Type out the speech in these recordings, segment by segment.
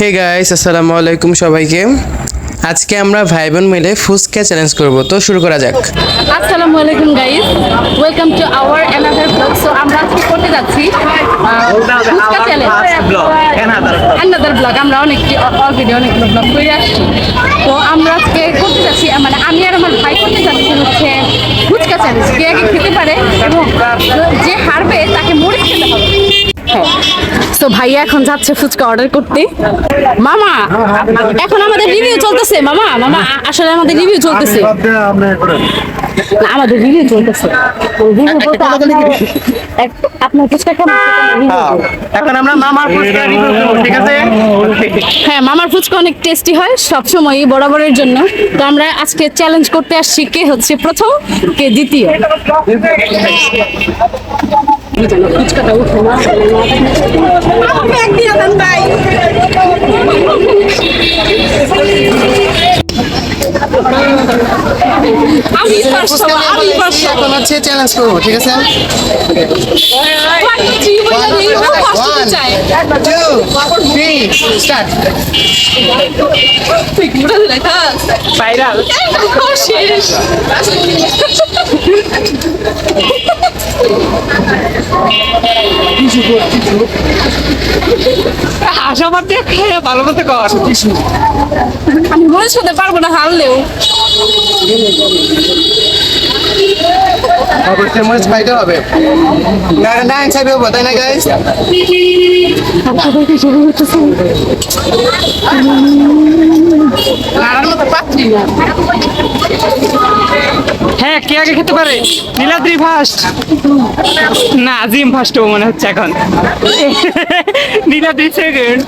Hey guys আসসালামু আলাইকুম সবাইকে। আজকে আমরা ভাই বোন মিলে ফুচকা চ্যালেঞ্জ করব তো শুরু করা যাক। আসসালামু আলাইকুম guys welcome to our another blog so আমরা আজকে করতে যাচ্ছি ফুচকা চ্যালেঞ্জ অ্যানাদার ব্লগ আমরা অনেকটি অলরেডি অনেকগুলো ব্লগ করে আসছি। তো আমরা আজকে করতে যাচ্ছি মানে আমি আর আমার ভাই করতে যাচ্ছি হচ্ছে ফুচকা চ্যালেঞ্জ কে আগে খেতে পারে এবং যে হারবে তাকে মরিচ খেতে হবে হ্যাঁ তো ভাইয়া এখন যাচ্ছে ফুচকা অর্ডার করতে। মামা এখন আমাদের রিভিউ চলতেছে মামা মামা আসলে আমাদের রিভিউ চলতেছে। আমাদের রিভিউ চলতেছে। আপনার- ফুচকা কেমন? হ্যাঁ। এখন আমরা মামার ফুচকা রিভিউ ঠিক আছে? হ্যাঁ মামার ফুচকা অনেক টেস্টি হয় সবসময়ই বরাবরের জন্য। তো আমরা আজকে চ্যালেঞ্জ করতে আসছি কে হচ্ছে প্রথম কে দ্বিতীয়। এখন হচ্ছে চ্যালেঞ্জ করব ঠিক আছে জীবনে আমি হ্যাঁ। একদম শেষ। আশাবাদী খেয়ে ভালো মতো কর আমি মরিচ হতে পারব না হারলেও অবশ্যই মরিচ খাইতে হবে না না হিসাবে হব তাই না গাইস হ্যাঁ কে আগে খেতে পারে? নীলাদ্রি ফার্স্ট না, জিম ফার্স্ট মনে হচ্ছে এখন। নীলাদ্রি সেকেন্ড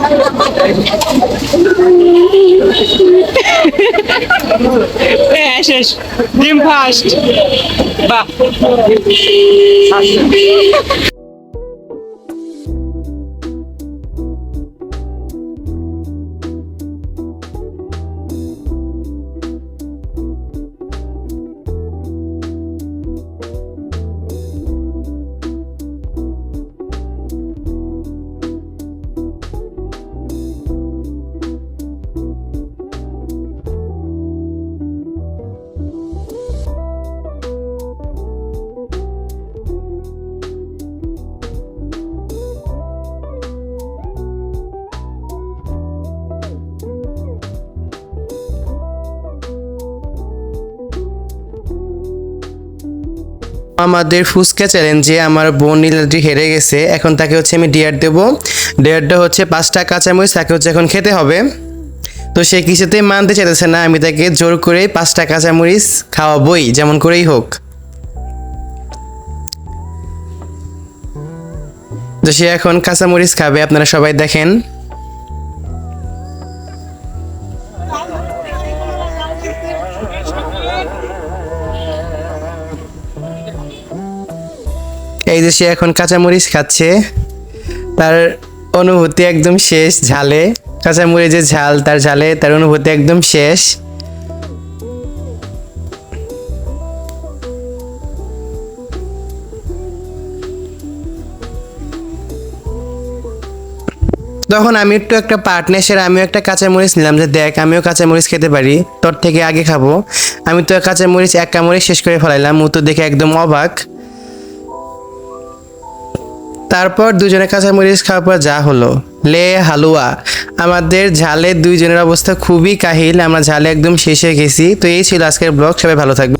শেষ। জিম ফার্স্ট বাহ। আমাদের ফুচকা চ্যালেঞ্জে আমার বোন নীলাদ্রি হেরে গেছে। এখন তাকে হচ্ছে আমি ডিয়ার দেব। ডিয়ারটা হচ্ছে পাঁচটা কাঁচামরিচ তাকে হচ্ছে এখন খেতে হবে। তো সে কিছুতেই মানতে চাইতেছে না, আমি তাকে জোর করে পাঁচটা কাঁচামরিচ খাওয়াবই, যেমন করেই হোক। তো সে এখন কাঁচামরিচ খাবে, আপনারা সবাই দেখেন। এই যে সে এখন কাঁচামরিচ খাচ্ছে, তার অনুভূতি একদম শেষ ঝালে। কাঁচামরিচের ঝাল, তার ঝালে, তার অনুভূতি একদম শেষ। তখন আমি একটু একটা পার্টনারশিপ আমিও একটা কাঁচামরিচ নিলাম, যে দেখ, আমিও কাঁচামরিচ খেতে পারি, তোর থেকে আগে খাব। আমি তো কাঁচামরিচ এক কামড়ে শেষ করে ফেলাইলাম, ও তো দেখে একদম অবাক। তারপর দুজনে কাঁচামরিচ খাওয়ার পর যা হলো। লে হালুয়া, আমাদের ঝালে দুইজনের অবস্থা খুবই কাহিল, আমরা ঝালে একদম শেষে গেছি। তো এই ছিল আজকের ব্লগ, সবাই ভালো থাকবে